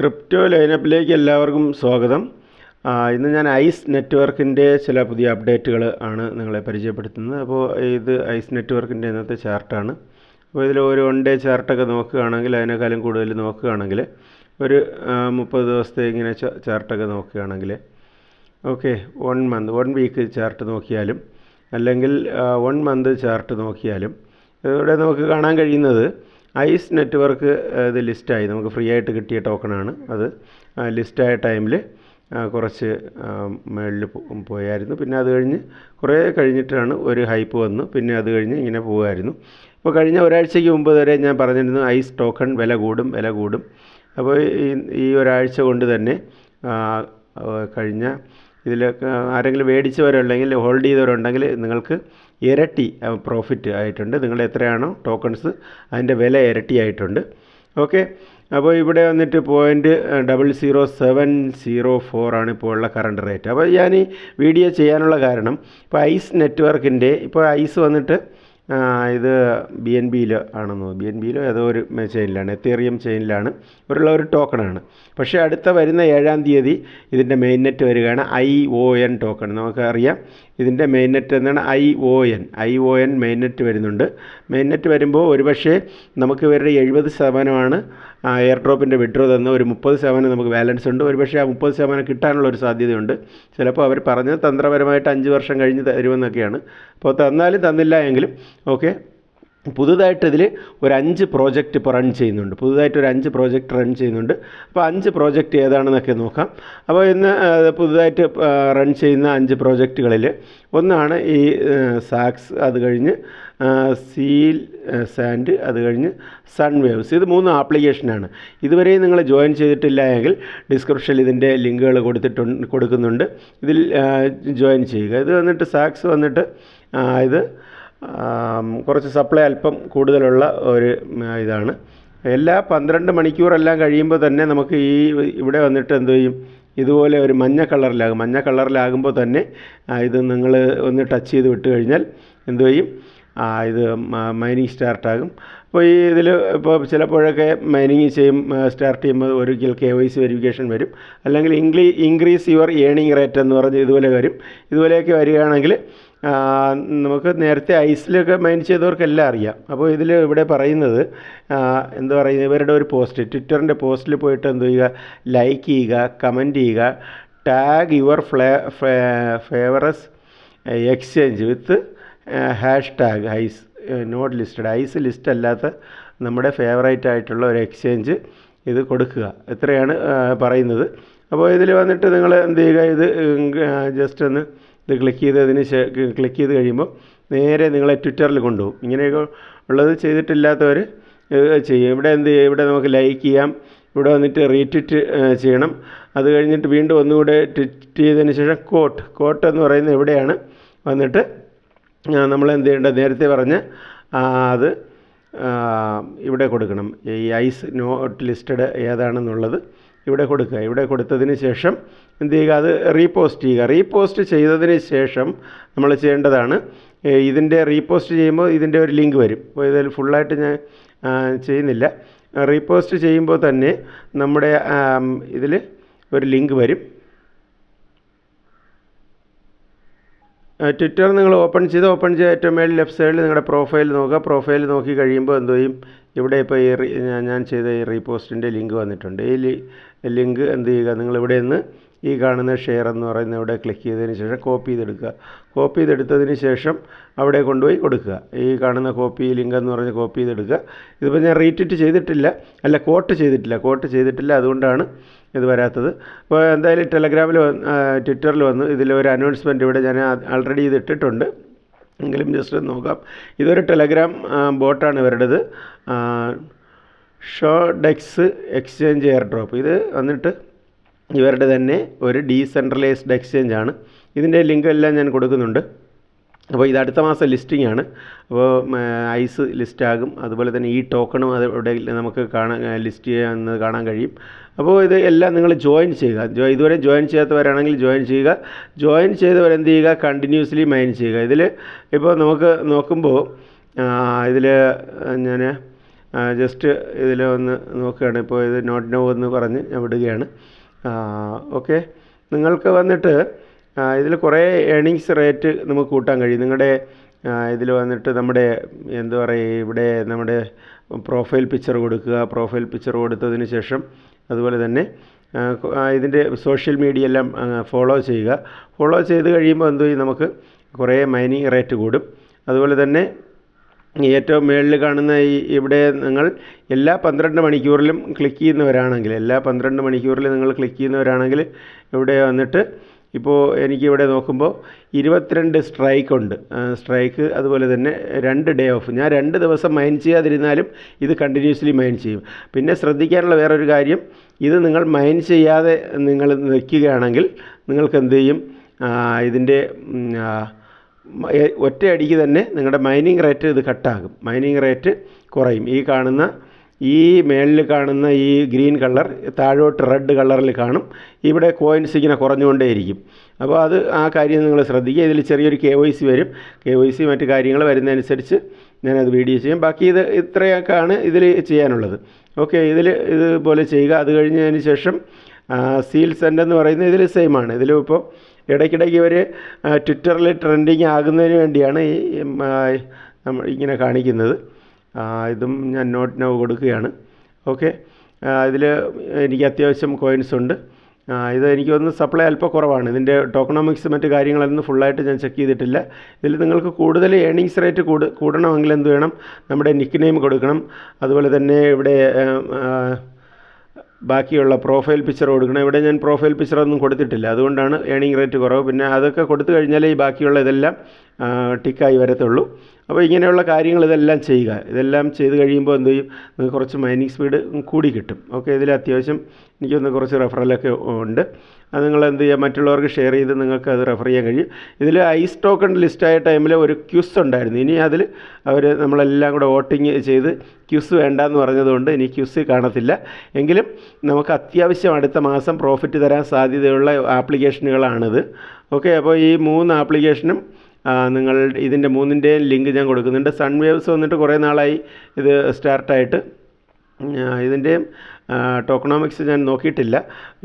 Crypto ലൈനപ്പിലേക്ക് എല്ലാവർക്കും സ്വാഗതം. ഇന്ന് ഞാൻ ഐസ് നെറ്റ്വർക്കിന്റെ ചില പുതിയ അപ്ഡേറ്റുകൾ ആണ് നിങ്ങളെ പരിചയപ്പെടുത്തുന്നത്. അപ്പോൾ ഇത് ഐസ് നെറ്റ്വർക്കിന്റെ ഇന്നത്തെ ചാർട്ടാണ്. അപ്പോൾ ഇതിൽ ഒരു വൺ ഡേ ചാർട്ടൊക്കെ നോക്കുകയാണെങ്കിൽ അതിനേക്കാളും കൂടുതൽ നോക്കുകയാണെങ്കിൽ ഒരു മുപ്പത് ദിവസത്തെ ഇങ്ങനെ ചാർട്ടൊക്കെ നോക്കുകയാണെങ്കിൽ okay one month one week chart നോക്കിയാലും അല്ലെങ്കിൽ വൺ മന്ത് ചാർട്ട് നോക്കിയാലും ഇവിടെ നമുക്ക് കാണാൻ കഴിയുന്നത് ഐസ് നെറ്റ്വർക്ക് ഇത് ലിസ്റ്റായി. നമുക്ക് ഫ്രീ ആയിട്ട് കിട്ടിയ ടോക്കണാണ് അത്. ലിസ്റ്റായ ടൈമിൽ കുറച്ച് മേളിൽ പോയായിരുന്നു. പിന്നെ അത് കഴിഞ്ഞ് കുറേ കഴിഞ്ഞിട്ടാണ് ഒരു ഹൈപ്പ് വന്നു. പിന്നെ അത് കഴിഞ്ഞ് ഇങ്ങനെ പോകുമായിരുന്നു അപ്പോൾ കഴിഞ്ഞ ഒരാഴ്ചയ്ക്ക് മുമ്പ് വരെ ഞാൻ പറഞ്ഞിരുന്നു ഐസ് ടോക്കൺ വില കൂടും വില കൂടും. അപ്പോൾ ഈ ഈ ഒരാഴ്ച കൊണ്ട് തന്നെ കഴിഞ്ഞ ഇതിലൊക്കെ ആരെങ്കിലും മേടിച്ചവരുണ്ടെങ്കിൽ ഹോൾഡ് ചെയ്തവരുണ്ടെങ്കിൽ നിങ്ങൾക്ക് ഇരട്ടി പ്രോഫിറ്റ് ആയിട്ടുണ്ട്. നിങ്ങൾ എത്രയാണോ ടോക്കൺസ് അതിന്റെ വില ഇരട്ടി ആയിട്ടുണ്ട് ഓക്കെ അപ്പോൾ ഇവിടെ വന്നിട്ട് point double zero seven zero four ആണ് ഇപ്പോൾ ഉള്ള കറണ്ട് റേറ്റ് അപ്പോൾ ഞാൻ ഈ വീഡിയോ ചെയ്യാനുള്ള കാരണം ഇപ്പോൾ ഐസ് നെറ്റ്വർക്കിന്റെ ഇപ്പോൾ ഐസ് വന്നിട്ട് ഇത് ബി എൻ ബിയിൽ ആണെന്ന് ബി എൻ ബിയിലോ ഏതോ ഒരു ചെയിനിലാണ് എത്തേറിയം ചെയിനിലാണ് ഇവരുള്ള ഒരു ടോക്കണാണ് പക്ഷേ അടുത്ത വരുന്ന ഏഴാം തീയതി ഇതിന്റെ മെയിൻ നെറ്റ് വരികയാണ് ഐ ഒ എൻ ടോക്കൺ നമുക്കറിയാം ഇതിന്റെ മെയിൻ നെറ്റ് എന്താണ് I O N I O N main net വരുന്നുണ്ട്. മെയിൻ നെറ്റ് വരുമ്പോൾ ഒരുപക്ഷേ നമുക്ക് ഇവരുടെ എഴുപത് ശതമാനമാണ് എയർ ഡ്രോപ്പിന്റെ വിഡ്രോ തന്ന. ഒരു മുപ്പത് ശതമാനം നമുക്ക് ബാലൻസ് ഉണ്ട്. ഒരുപക്ഷെ ആ മുപ്പത് ശതമാനം കിട്ടാനുള്ള ഒരു സാധ്യതയുണ്ട്. ചിലപ്പോൾ അവർ പറഞ്ഞത് തന്ത്രപരമായിട്ട് അഞ്ച് വർഷം കഴിഞ്ഞ് തരുമെന്നൊക്കെയാണ്. അപ്പോൾ തന്നാലും തന്നില്ല എങ്കിലും ഓക്കെ പുതുതായിട്ട് ഇതിൽ ഒരു അഞ്ച് പ്രോജക്റ്റ് ഇപ്പോൾ റൺ ചെയ്യുന്നുണ്ട്. പുതുതായിട്ട് ഒരു അഞ്ച് പ്രോജക്റ്റ് റൺ ചെയ്യുന്നുണ്ട്. അപ്പോൾ അഞ്ച് പ്രോജക്റ്റ് ഏതാണെന്നൊക്കെ നോക്കാം. അപ്പോൾ ഇന്ന് പുതുതായിട്ട് റൺ ചെയ്യുന്ന അഞ്ച് പ്രോജക്റ്റുകളിൽ ഒന്നാണ് ഈ സാക്സ് അത് കഴിഞ്ഞ് സീൽ സാൻഡ് അത് കഴിഞ്ഞ് സൺ വേവ്സ്. ഇത് മൂന്ന് ആപ്ലിക്കേഷനാണ്. ഇതുവരെയും നിങ്ങൾ ജോയിൻ ചെയ്തിട്ടില്ല എങ്കിൽ ഡിസ്ക്രിപ്ഷനിൽ ഇതിന്റെ ലിങ്കുകൾ കൊടുത്തിട്ടുണ്ട് കൊടുക്കുന്നുണ്ട്. ഇതിൽ ജോയിൻ ചെയ്യുക. ഇത് വന്നിട്ട് സാക്സ് വന്നിട്ട് ഇത് കുറച്ച് സപ്ലൈ അല്പം കൂടുതലുള്ള ഒരു ഇതാണ്. എല്ലാ പന്ത്രണ്ട് മണിക്കൂറെല്ലാം കഴിയുമ്പോൾ തന്നെ നമുക്ക് ഈ ഇവിടെ വന്നിട്ട് എന്ത് ചെയ്യും? ഇതുപോലെ ഒരു മഞ്ഞ കളറിലാകും. മഞ്ഞ കളറിലാകുമ്പോൾ തന്നെ ഇത് നിങ്ങൾ ഒന്ന് ടച്ച് ചെയ്ത് വിട്ട് കഴിഞ്ഞാൽ എന്ത് ചെയ്യും? ഇത് മൈനിങ് സ്റ്റാർട്ടാകും അപ്പോൾ ഈ ഇതിൽ ഇപ്പോൾ ചിലപ്പോഴൊക്കെ മൈനിങ് ചെയ്യും സ്റ്റാർട്ട് ചെയ്യുമ്പോൾ ഒരിക്കൽ കെ വൈ സി വെരിഫിക്കേഷൻ വരും. അല്ലെങ്കിൽ ഇംഗ്ലീ ഇൻക്രീസ് യുവർ ഏണിംഗ് റേറ്റ് എന്ന് പറഞ്ഞ് ഇതുപോലെ വരും. ഇതുപോലെയൊക്കെ വരികയാണെങ്കിൽ നമുക്ക് നേരത്തെ ഐസിലൊക്കെ മൈൻഡ് ചെയ്തവർക്കെല്ലാം അറിയാം. അപ്പോൾ ഇതിൽ ഇവിടെ പറയുന്നത് എന്ത് പറയുന്നത്? ഇവരുടെ ഒരു പോസ്റ്റ് ട്വിറ്ററിന്റെ പോസ്റ്റിൽ പോയിട്ട് എന്ത് ചെയ്യുക? ലൈക്ക് ചെയ്യുക കമന്റ് ചെയ്യുക tag your ഫ്ലേ favourite exchange with hash tag ICE not listed. ICE list അല്ലാത്ത നമ്മുടെ ഫേവറേറ്റ് ആയിട്ടുള്ള ഒരു എക്സ്ചേഞ്ച് ഇത് കൊടുക്കുക. എത്രയാണ് പറയുന്നത്. അപ്പോൾ ഇതിൽ വന്നിട്ട് നിങ്ങൾ എന്ത് ചെയ്യുക? ഇത് ജസ്റ്റ് ഒന്ന് ഇത് ക്ലിക്ക് ചെയ്തതിന് ശേ ക്ലിക്ക് ചെയ്ത് കഴിയുമ്പോൾ നേരെ നിങ്ങളെ ട്വിറ്ററിൽ കൊണ്ടുപോകും. ഇങ്ങനെയൊക്കെ ഉള്ളത് ചെയ്തിട്ടില്ലാത്തവർ ചെയ്യും. ഇവിടെ എന്ത് ചെയ്യും? ഇവിടെ നമുക്ക് ലൈക്ക് ചെയ്യാം. ഇവിടെ വന്നിട്ട് റീട്വിറ്റ് ചെയ്യണം. അത് കഴിഞ്ഞിട്ട് വീണ്ടും ഒന്നുകൂടെ ട്വിറ്റ് ചെയ്തതിന് ശേഷം കോട്ട് കോട്ട് എന്ന് പറയുന്നത് എവിടെയാണ്? വന്നിട്ട് നമ്മൾ എന്ത് ചെയ്യേണ്ടത്? നേരത്തെ പറഞ്ഞ് അത് ഇവിടെ കൊടുക്കണം. ഈ ഐസ് നോട്ട് ലിസ്റ്റഡ് ഏതാണെന്നുള്ളത്. ഇവിടെ കൊടുക്കുക. ഇവിടെ കൊടുത്തതിന് ശേഷം എന്ത് ചെയ്യുക? അത് റീപോസ്റ്റ് ചെയ്യുക. റീപോസ്റ്റ് ചെയ്തതിന് ശേഷം നമ്മൾ ചെയ്യേണ്ടതാണ് ഇതിന്റെ റീപോസ്റ്റ് ചെയ്യുമ്പോൾ ഇതിന്റെ ഒരു ലിങ്ക് വരും. അപ്പോൾ ഇതിൽ ഫുള്ളായിട്ട് ഞാൻ ചെയ്യുന്നില്ല. റീപോസ്റ്റ് ചെയ്യുമ്പോൾ തന്നെ നമ്മുടെ ഇതിൽ ഒരു ലിങ്ക് വരും. ട്വിറ്റർ നിങ്ങൾ ഓപ്പൺ ചെയ്ത് ഓപ്പൺ ചെയ്ത് ഏറ്റവും മേളിൽ ലെഫ്റ്റ് സൈഡിൽ നിങ്ങളുടെ പ്രൊഫൈൽ നോക്കുക. പ്രൊഫൈൽ നോക്കി കഴിയുമ്പോൾ എന്തോയും ചെയ്യും? ഇവിടെ ഇപ്പോൾ ഈ ഞാൻ- ചെയ്ത ഈ റീപോസ്റ്റിന്റെ ലിങ്ക് വന്നിട്ടുണ്ട്. ഈ ലിങ്ക് എന്ത് ചെയ്യുക? നിങ്ങൾ ഇവിടെ നിന്ന് ഈ കാണുന്ന ഷെയർ എന്ന് പറയുന്ന ഇവിടെ ക്ലിക്ക് ചെയ്തതിന് ശേഷം കോപ്പി ചെയ്തെടുക്കുക. കോപ്പി ചെയ്തെടുത്തതിന് ശേഷം അവിടെ കൊണ്ടുപോയി കൊടുക്കുക. ഈ കാണുന്ന കോപ്പി ലിങ്ക് എന്ന് പറഞ്ഞ് കോപ്പി ചെയ്തെടുക്കുക. ഇതിപ്പോൾ ഞാൻ റീറ്റിറ്റ് ചെയ്തിട്ടില്ല. അല്ല കോട്ട് ചെയ്തിട്ടില്ല. കോട്ട് ചെയ്തിട്ടില്ല. അതുകൊണ്ടാണ് ഇത് വരാത്തത്. അപ്പോൾ എന്തായാലും ടെലഗ്രാമിൽ ട്വിറ്ററിൽ വന്നു. ഇതിൽ ഒരു അനൗൺസ്മെന്റ് ഇവിടെ ഞാൻ ആൾറെഡി ഇത് ഇട്ടിട്ടുണ്ട്. എങ്കിലും ജസ്റ്റ് നോക്കാം. ഇതൊരു ടെലഗ്രാം ബോട്ടാണ് ഇവരുടേത്. Show DEX exchange airdrop ഇത് വന്നിട്ട് ഇവരുടെ തന്നെ ഒരു ഡീസെൻട്രലൈസ്ഡ് എക്സ്ചേഞ്ച് ആണ്. ഇതിന്റെ ലിങ്ക് എല്ലാം ഞാൻ കൊടുക്കുന്നുണ്ട്. അപ്പോൾ ഇത് അടുത്ത മാസം ലിസ്റ്റിംഗ് ആണ്. അപ്പോൾ ഐസ് ലിസ്റ്റ് ആകും. അതുപോലെ തന്നെ ഈ ടോക്കണും അത് ഇവിടെ നമുക്ക് കാണാൻ ലിസ്റ്റ് ചെയ്യാമെന്ന് കാണാൻ കഴിയും. അപ്പോൾ ഇത് എല്ലാം നിങ്ങൾ ജോയിൻ ചെയ്യുക. ഇതുവരെ ജോയിൻ ചെയ്യാത്തവരാണെങ്കിൽ ജോയിൻ ചെയ്യുക. ജോയിൻ ചെയ്തവരെന്ത് ചെയ്യുക? കണ്ടിന്യൂസ്ലി മൈൻ ചെയ്യുക. ഇതിൽ ഇപ്പോൾ നമുക്ക് നോക്കുമ്പോൾ ഇതിൽ ഞാൻ ജസ്റ്റ് ഇതിൽ ഒന്ന് നോക്കുകയാണ്. ഇപ്പോൾ ഇത് നോട്ട് നോ എന്ന് പറഞ്ഞ് ഞാൻ വിടുകയാണ്. ഓക്കെ നിങ്ങൾക്ക് വന്നിട്ട് ഇതിൽ കുറേ ഏണിങ്സ് റേറ്റ് നമുക്ക് കൂട്ടാൻ കഴിയും. നിങ്ങളുടെ ഇതിൽ വന്നിട്ട് നമ്മുടെ എന്താ പറയുക ഇവിടെ നമ്മുടെ പ്രൊഫൈൽ പിക്ചർ കൊടുക്കുക. പ്രൊഫൈൽ പിക്ചർ കൊടുത്തതിന് ശേഷം അതുപോലെ തന്നെ ഇതിന്റെ സോഷ്യൽ മീഡിയ എല്ലാം ഫോളോ ചെയ്യുക. ഫോളോ ചെയ്ത് കഴിയുമ്പോൾ എന്ത് ചെയ്യും നമുക്ക് കുറേ മൈനിങ് റേറ്റ് കൂടും. അതുപോലെ തന്നെ ഏറ്റവും മുകളിൽ കാണുന്ന ഈ ഇവിടെ നിങ്ങൾ എല്ലാ പന്ത്രണ്ട് മണിക്കൂറിലും ക്ലിക്ക് ചെയ്യുന്നവരാണെങ്കിൽ എല്ലാ പന്ത്രണ്ട് മണിക്കൂറിൽ നിങ്ങൾ ക്ലിക്ക് ചെയ്യുന്നവരാണെങ്കിൽ ഇവിടെ വന്നിട്ട് ഇപ്പോൾ എനിക്കിവിടെ നോക്കുമ്പോൾ ഇരുപത്തിരണ്ട് സ്ട്രൈക്ക് ഉണ്ട്. സ്ട്രൈക്ക് അതുപോലെ തന്നെ രണ്ട് ഡേ ഓഫ് ഞാൻ രണ്ട് ദിവസം മൈൻ ചെയ്യാതിരുന്നാലും ഇത് കണ്ടിന്യൂസ്ലി മൈൻ ചെയ്യും. പിന്നെ ശ്രദ്ധിക്കാനുള്ള വേറൊരു കാര്യം ഇത് നിങ്ങൾ മൈൻ ചെയ്യാതെ നിങ്ങൾ നിൽക്കുകയാണെങ്കിൽ നിങ്ങൾക്ക് എന്ത് ചെയ്യും? ഇതിന്റെ ഒറ്റയടിക്ക് തന്നെ നിങ്ങളുടെ മൈനിങ് റേറ്റ് ഇത് കട്ടാകും മൈനിങ് റേറ്റ് കുറയും. ഈ കാണുന്ന ഈ മേളിൽ കാണുന്ന ഈ ഗ്രീൻ കളർ താഴോട്ട് റെഡ് കളറിൽ കാണും. ഇവിടെ കോയിൻസ് ഇങ്ങനെ കുറഞ്ഞുകൊണ്ടേയിരിക്കും. അപ്പോൾ അത് ആ കാര്യം നിങ്ങൾ ശ്രദ്ധിക്കുക. ഇതിൽ ചെറിയൊരു കെ വൈ സി വരും. കെ വൈ സി മറ്റു കാര്യങ്ങൾ വരുന്നതനുസരിച്ച് ഞാനത് വീഡിയോ ചെയ്യും. ബാക്കി ഇത് ഇത്രയൊക്കെയാണ് ഇതിൽ ചെയ്യാനുള്ളത്. ഓക്കെ ഇതിൽ ഇതുപോലെ ചെയ്യുക. അത് കഴിഞ്ഞതിന് ശേഷം സീൽ സെന്റെന്ന് പറയുന്നത് ഇതിൽ സെയിമാണ് ഇതിലിപ്പോൾ ഇതിലും ഇപ്പോൾ ഇടയ്ക്കിടയ്ക്ക് ഇവർ ട്വിറ്ററിൽ ട്രെൻഡിങ് ആകുന്നതിന് വേണ്ടിയാണ് ഈ നമ്മൾ ഇങ്ങനെ കാണിക്കുന്നത്. ഇതും ഞാൻ നോട്ട് നൗ കൊടുക്കുകയാണ്. ഓക്കെ ഇതിൽ എനിക്ക് അത്യാവശ്യം കോയിൻസ് ഉണ്ട്. ഇത് എനിക്ക് തോന്നുന്നു സപ്ലൈ അല്പം കുറവാണ്. ഇതിന്റെ ടോക്കണോമിക്സ് മറ്റ് കാര്യങ്ങളൊന്നും ഫുള്ളായിട്ട് ഞാൻ ചെക്ക് ചെയ്തിട്ടില്ല. ഇതിൽ നിങ്ങൾക്ക് കൂടുതൽ ഏണിങ്സ് റേറ്റ് കൂട് കൂടണമെങ്കിൽ എന്ത് വേണം? നമ്മുടെ നിക്ക് നെയിം കൊടുക്കണം. അതുപോലെ തന്നെ ഇവിടെ ബാക്കിയുള്ള പ്രൊഫൈൽ പിക്ചർ കൊടുക്കണം. ഇവിടെ ഞാൻ പ്രൊഫൈൽ പിക്ചറൊന്നും കൊടുത്തിട്ടില്ല. അതുകൊണ്ടാണ് ഏണിംഗ് റേറ്റ് കുറവ്. പിന്നെ അതൊക്കെ കൊടുത്തു കഴിഞ്ഞാലേ ഈ ബാക്കിയുള്ള ഇതെല്ലാം ടിക്കായി വരത്തുള്ളൂ. അപ്പോൾ ഇങ്ങനെയുള്ള കാര്യങ്ങൾ ഇതെല്ലാം ചെയ്യുക. ഇതെല്ലാം ചെയ്ത് കഴിയുമ്പോൾ എന്ത് ചെയ്യും? നിങ്ങൾക്ക് കുറച്ച് മൈനിങ് സ്പീഡ് കൂടി കിട്ടും. ഓക്കെ ഇതിൽ അത്യാവശ്യം എനിക്കൊന്ന് കുറച്ച് റെഫറലൊക്കെ ഉണ്ട്. അത് നിങ്ങൾ എന്ത് ചെയ്യുക? മറ്റുള്ളവർക്ക് ഷെയർ ചെയ്ത് നിങ്ങൾക്ക് അത് റെഫർ ചെയ്യാൻ കഴിയും. ഇതിൽ ഐസ് ടോക്കൺ ലിസ്റ്റായ ടൈമിൽ ഒരു ക്യൂസ് ഉണ്ടായിരുന്നു. ഇനി അതിൽ അവർ നമ്മളെല്ലാം കൂടെ വോട്ടിങ് ചെയ്ത് ക്യൂസ് വേണ്ടെന്ന് പറഞ്ഞതുകൊണ്ട് ഇനി ക്യൂസ് കാണത്തില്ല. എങ്കിലും നമുക്ക് അത്യാവശ്യം അടുത്ത മാസം പ്രോഫിറ്റ് തരാൻ സാധ്യതയുള്ള ആപ്ലിക്കേഷനുകളാണിത് ഓക്കെ അപ്പോൾ ഈ മൂന്ന് ആപ്ലിക്കേഷനും നിങ്ങൾ ഇതിന്റെ മൂന്നിന്റെയും ലിങ്ക് ഞാൻ കൊടുക്കുന്നുണ്ട്. സൺ വേവ്സ് വന്നിട്ട് കുറേ നാളായി ഇത് സ്റ്റാർട്ടായിട്ട്. ഇതിന്റെയും ടോക്കണോമിക്സ് ഞാൻ നോക്കിയിട്ടില്ല.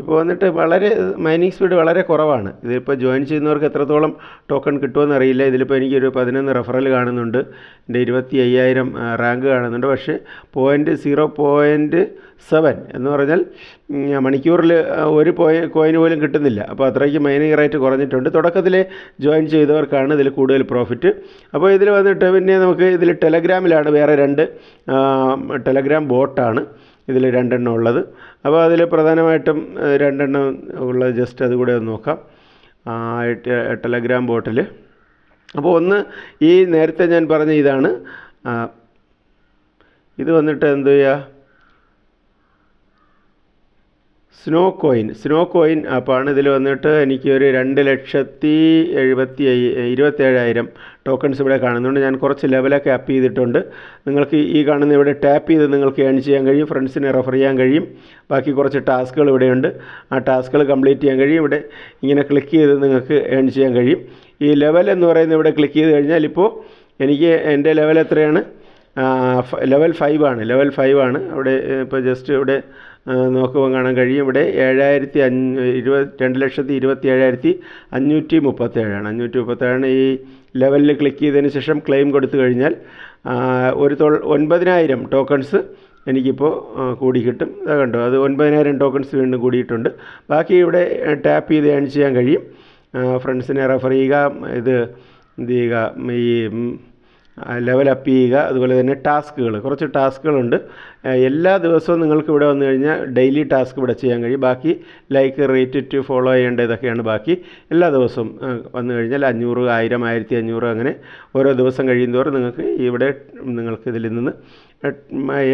ഇപ്പോൾ വന്നിട്ട് വളരെ മൈനിങ് സ്പീഡ് വളരെ കുറവാണ്. ഇതിപ്പോൾ ജോയിൻ ചെയ്യുന്നവർക്ക് എത്രത്തോളം ടോക്കൺ കിട്ടുമെന്ന് അറിയില്ല. ഇതിലിപ്പോൾ എനിക്കൊരു പതിനൊന്ന് റെഫറൽ കാണുന്നുണ്ട്. എന്റെ ഇരുപത്തി അയ്യായിരം റാങ്ക് കാണുന്നുണ്ട്. പക്ഷേ പോയിന്റ് സീറോ പോയിന്റ് സെവൻ എന്ന് പറഞ്ഞാൽ മണിക്കൂറിൽ ഒരു പോയി കോയിൻ പോലും കിട്ടുന്നില്ല. അപ്പോൾ അത്രയ്ക്ക് മൈനിങ് റേറ്റ് കുറഞ്ഞിട്ടുണ്ട്. തുടക്കത്തിൽ ജോയിൻ ചെയ്തവർക്കാണ് ഇതിൽ കൂടുതൽ പ്രോഫിറ്റ് അപ്പോൾ ഇതിൽ വന്നിട്ട് പിന്നെ നമുക്ക് ഇതിൽ ടെലഗ്രാമിലാണ് വേറെ രണ്ട് ടെലഗ്രാം ബോട്ടാണ് ഇതിൽ രണ്ടെണ്ണം ഉള്ളത്. അപ്പോൾ അതിൽ പ്രധാനമായിട്ടും രണ്ടെണ്ണം ഉള്ളത് ജസ്റ്റ് അതുകൂടെ ഒന്ന് നോക്കാം. ടെലഗ്രാം ബോട്ടിൽ. അപ്പോൾ ഒന്ന് ഈ നേരത്തെ ഞാൻ പറഞ്ഞ ഇതാണ്. ഇത് വന്നിട്ട് എന്ത് ചെയ്യുക സ്നോ കോയിൻ സ്നോ കോയിൻ ആപ്പാണ് ഇതിൽ വന്നിട്ട് എനിക്ക് ഒരു രണ്ട് ലക്ഷത്തി എഴുപത്തി ഇരുപത്തേഴായിരം ടോക്കൺസ് ഇവിടെ കാണുന്നുണ്ട്. ഞാൻ കുറച്ച് ലെവലൊക്കെ അപ്പ് ചെയ്തിട്ടുണ്ട്. നിങ്ങൾക്ക് ഈ കാണുന്ന ഇവിടെ ടാപ്പ് ചെയ്ത് നിങ്ങൾക്ക് ഏൺ ചെയ്യാൻ കഴിയും ഫ്രണ്ട്സിനെ റെഫർ ചെയ്യാൻ കഴിയും. ബാക്കി കുറച്ച് ടാസ്കുകൾ ഇവിടെയുണ്ട്. ആ ടാസ്കുകൾ കംപ്ലീറ്റ് ചെയ്യാൻ കഴിയും. ഇവിടെ ഇങ്ങനെ ക്ലിക്ക് ചെയ്ത് നിങ്ങൾക്ക് ഏൺ ചെയ്യാൻ കഴിയും. ഈ ലെവൽ എന്ന് പറയുന്നത് ഇവിടെ ക്ലിക്ക് ചെയ്ത് കഴിഞ്ഞാൽ ഇപ്പോൾ എനിക്ക് എന്റെ ലെവൽ എത്രയാണ്? ലെവൽ ഫൈവ് ആണ്. ലെവൽ ഫൈവ് ആണ്. അവിടെ ഇപ്പോൾ ജസ്റ്റ് ഇവിടെ നോക്കുമ്പോൾ കാണാൻ കഴിയും. ഇവിടെ ഏഴായിരത്തി അഞ്ഞൂ ഇരുപത് രണ്ട് ലക്ഷത്തി ഇരുപത്തി ഏഴായിരത്തി അഞ്ഞൂറ്റി മുപ്പത്തേഴാണ് അഞ്ഞൂറ്റി മുപ്പത്തേഴാണ് ഈ ലെവലിൽ ക്ലിക്ക് ചെയ്തതിന് ശേഷം ക്ലെയിം കൊടുത്തു കഴിഞ്ഞാൽ ഒരു തൊ ഒൻപതിനായിരം ടോക്കൺസ് എനിക്കിപ്പോൾ കൂടി കിട്ടും. അത് കണ്ടോ അത് ഒൻപതിനായിരം ടോക്കൺസ് വീണ്ടും കൂടിയിട്ടുണ്ട്. ബാക്കി ഇവിടെ ടാപ്പ് ചെയ്ത് ഏൺ ചെയ്യാൻ കഴിയും. ഫ്രണ്ട്സിനെ റെഫർ ചെയ്യുക ഇത് എന്ത് ചെയ്യുക ഈ ലെവൽ അപ്പ് ചെയ്യുക അതുപോലെ തന്നെ ടാസ്കുകൾ കുറച്ച് ടാസ്കുകളുണ്ട് എല്ലാ ദിവസവും നിങ്ങൾക്ക് ഇവിടെ വന്നു കഴിഞ്ഞാൽ ഡെയിലി ടാസ്ക് ഇവിടെ ചെയ്യാൻ കഴിയും. ബാക്കി ലൈക്ക് റേറ്റ് ടു ഫോളോ ചെയ്യേണ്ട ഇതൊക്കെയാണ് ബാക്കി. എല്ലാ ദിവസവും വന്നു കഴിഞ്ഞാൽ അഞ്ഞൂറ് ആയിരം ആയിരത്തി അഞ്ഞൂറ് അങ്ങനെ ഓരോ ദിവസം കഴിയുന്നതോറും നിങ്ങൾക്ക് ഇവിടെ നിങ്ങൾക്ക് ഇതിൽ നിന്ന്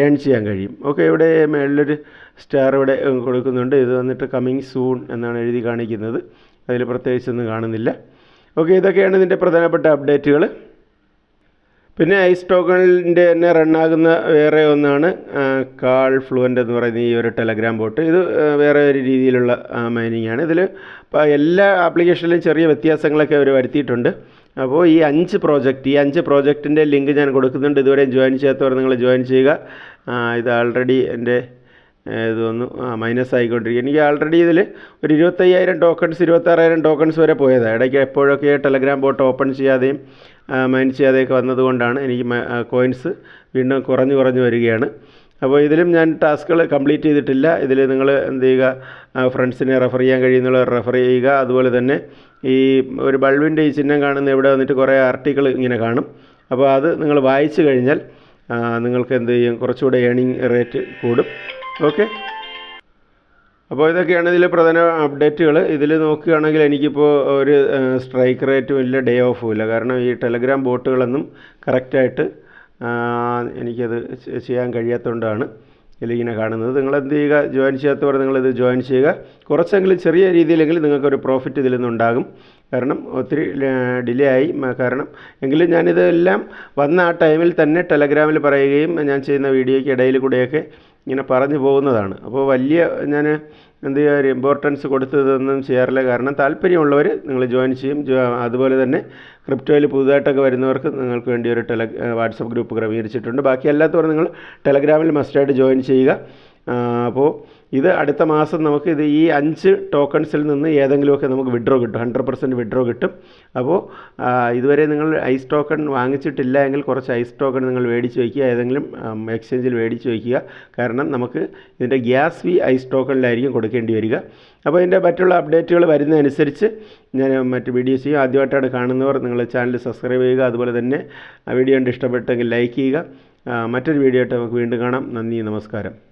ഏൺ ചെയ്യാൻ കഴിയും. ഓക്കെ ഇവിടെ മേളിലൊരു സ്റ്റാർ ഇവിടെ കൊടുക്കുന്നുണ്ട്. ഇത് വന്നിട്ട് കമ്മിങ് സൂൺ എന്നാണ് എഴുതി കാണിക്കുന്നത്. അതിൽ പ്രത്യേകിച്ചൊന്നും കാണുന്നില്ല. ഓക്കെ ഇതൊക്കെയാണ് ഇതിന്റെ പ്രധാനപ്പെട്ട അപ്ഡേറ്റുകൾ പിന്നെ ഐസ് ടോക്കണിന്റെ തന്നെ റണ്ണാകുന്ന വേറെ ഒന്നാണ് കാൾ ഫ്ലുവന്റ് എന്ന് പറയുന്ന ഈ ഒരു ടെലഗ്രാം ബോട്ട്. ഇത് വേറെ ഒരു രീതിയിലുള്ള മൈനിങ് ആണ്. ഇതിൽ എല്ലാ ആപ്ലിക്കേഷനിലും ചെറിയ വ്യത്യാസങ്ങളൊക്കെ അവർ വരുത്തിയിട്ടുണ്ട്. അപ്പോൾ ഈ അഞ്ച് പ്രോജക്റ്റ് ഈ അഞ്ച് പ്രോജക്റ്റിന്റെ ലിങ്ക് ഞാൻ കൊടുക്കുന്നുണ്ട്. ഇതുവരെ ജോയിൻ ചെയ്യാത്തവർ നിങ്ങൾ ജോയിൻ ചെയ്യുക. ഇത് ആൾറെഡി എന്റെ ഇതൊന്ന് മൈനസ് ആയിക്കൊണ്ടിരിക്കുക എനിക്ക് ആൾറെഡി ഇതിൽ ഒരു ഇരുപത്തയ്യായിരം ടോക്കൺസ് ഇരുപത്താറായിരം ടോക്കൺസ് വരെ പോയതാണ് ഇടയ്ക്ക് എപ്പോഴൊക്കെ ടെലഗ്രാം ബോട്ട് ഓപ്പൺ ചെയ്യാതെയും മൈൻ ചെയ്യാതെയൊക്കെ വന്നതുകൊണ്ടാണ് എനിക്ക് കോയിൻസ് വീണ്ടും കുറഞ്ഞു കുറഞ്ഞു വരികയാണ്. അപ്പോൾ ഇതിലും ഞാൻ ടാസ്കുകൾ കംപ്ലീറ്റ് ചെയ്തിട്ടില്ല. ഇതിൽ നിങ്ങൾ എന്ത് ചെയ്യുക? ഫ്രണ്ട്സിനെ റെഫർ ചെയ്യാൻ കഴിയുന്നുള്ള റെഫർ ചെയ്യുക. അതുപോലെ തന്നെ ഈ ഒരു ബൾബിന്റെ ഈ ചിഹ്നം കാണുന്ന ഇവിടെ വന്നിട്ട് കുറേ ആർട്ടിക്കിൾ ഇങ്ങനെ കാണും. അപ്പോൾ അത് നിങ്ങൾ വായിച്ചു കഴിഞ്ഞാൽ നിങ്ങൾക്ക് എന്ത് ചെയ്യും? കുറച്ചുകൂടെ ഏണിങ് റേറ്റ് കൂടും. ഓക്കെ അപ്പോൾ ഇതൊക്കെയാണ് ഇതിലെ പ്രധാന അപ്ഡേറ്റുകൾ ഇതിൽ നോക്കുകയാണെങ്കിൽ എനിക്കിപ്പോൾ ഒരു സ്ട്രൈക്ക് റേറ്റും ഇല്ല ഡേ ഓഫും ഇല്ല. കാരണം ഈ ടെലഗ്രാം ബോട്ടുകളൊന്നും കറക്റ്റായിട്ട് എനിക്കത് ചെയ്യാൻ കഴിയാത്തതുകൊണ്ടാണ് ഇതിലിങ്ങനെ കാണുന്നത്. നിങ്ങൾ എന്ത് ചെയ്യുക? ജോയിൻ ചെയ്യാത്തവർ നിങ്ങളിത് ജോയിൻ ചെയ്യുക. കുറച്ചെങ്കിലും ചെറിയ രീതിയിലെങ്കിലും നിങ്ങൾക്കൊരു പ്രോഫിറ്റ് ഇതിൽ നിന്നുണ്ടാകും. കാരണം ഒത്തിരി ഡിലേ ആയി. കാരണം എങ്കിലും ഞാനിതെല്ലാം വന്ന ആ ടൈമിൽ തന്നെ ടെലഗ്രാമിൽ പറയുകയും ഞാൻ ചെയ്യുന്ന വീഡിയോയ്ക്ക് ഇടയിൽ കൂടെയൊക്കെ ഇങ്ങനെ പറഞ്ഞു പോകുന്നതാണ്. അപ്പോൾ വലിയ ഞാൻ എന്ത് ഒരു ഇമ്പോർട്ടൻസ് കൊടുത്തതൊന്നും ചെയ്യാറില്ല. കാരണം താല്പര്യമുള്ളവർ നിങ്ങൾ ജോയിൻ ചെയ്യും. അതുപോലെ തന്നെ ക്രിപ്റ്റോയിൽ പുതുതായിട്ടൊക്കെ വരുന്നവർക്ക് നിങ്ങൾക്ക് വേണ്ടി ഒരു ടെല വാട്സപ്പ് ഗ്രൂപ്പ് ക്രമീകരിച്ചിട്ടുണ്ട്. ബാക്കി അല്ലാത്തവർ നിങ്ങൾ ടെലഗ്രാമിൽ മസ്റ്റായിട്ട് ജോയിൻ ചെയ്യുക. അപ്പോൾ ഇത് അടുത്ത മാസം നമുക്ക് ഇത് ഈ അഞ്ച് ടോക്കൺസിൽ നിന്ന് ഏതെങ്കിലുമൊക്കെ നമുക്ക് വിഡ്രോ കിട്ടും. ഹൺഡ്രഡ് പെർസെന്റ് വിഡ്രോ കിട്ടും. അപ്പോൾ ഇതുവരെ നിങ്ങൾ ഐസ് ടോക്കൺ വാങ്ങിച്ചിട്ടില്ല എങ്കിൽ കുറച്ച് ഐസ് ടോക്കൺ നിങ്ങൾ മേടിച്ച് വയ്ക്കുക. ഏതെങ്കിലും എക്സ്ചേഞ്ചിൽ മേടിച്ച് വയ്ക്കുക. കാരണം നമുക്ക് ഇതിന്റെ ഗ്യാസ് ഫീ ഐസ് ടോക്കണിലായിരിക്കും കൊടുക്കേണ്ടി വരിക. അപ്പോൾ ഇതിന്റെ മറ്റുള്ള അപ്ഡേറ്റുകൾ വരുന്നതനുസരിച്ച് ഞാൻ മറ്റ് വീഡിയോസ് ചെയ്യും. ആദ്യമായിട്ടാണ് കാണുന്നവർ നിങ്ങൾ ചാനൽ സബ്സ്ക്രൈബ് ചെയ്യുക. അതുപോലെ തന്നെ വീഡിയോ കണ്ട് ഇഷ്ടപ്പെട്ടെങ്കിൽ ലൈക്ക് ചെയ്യുക. മറ്റൊരു വീഡിയോ ആയിട്ട് നമുക്ക് വീണ്ടും കാണാം. നന്ദി നമസ്കാരം.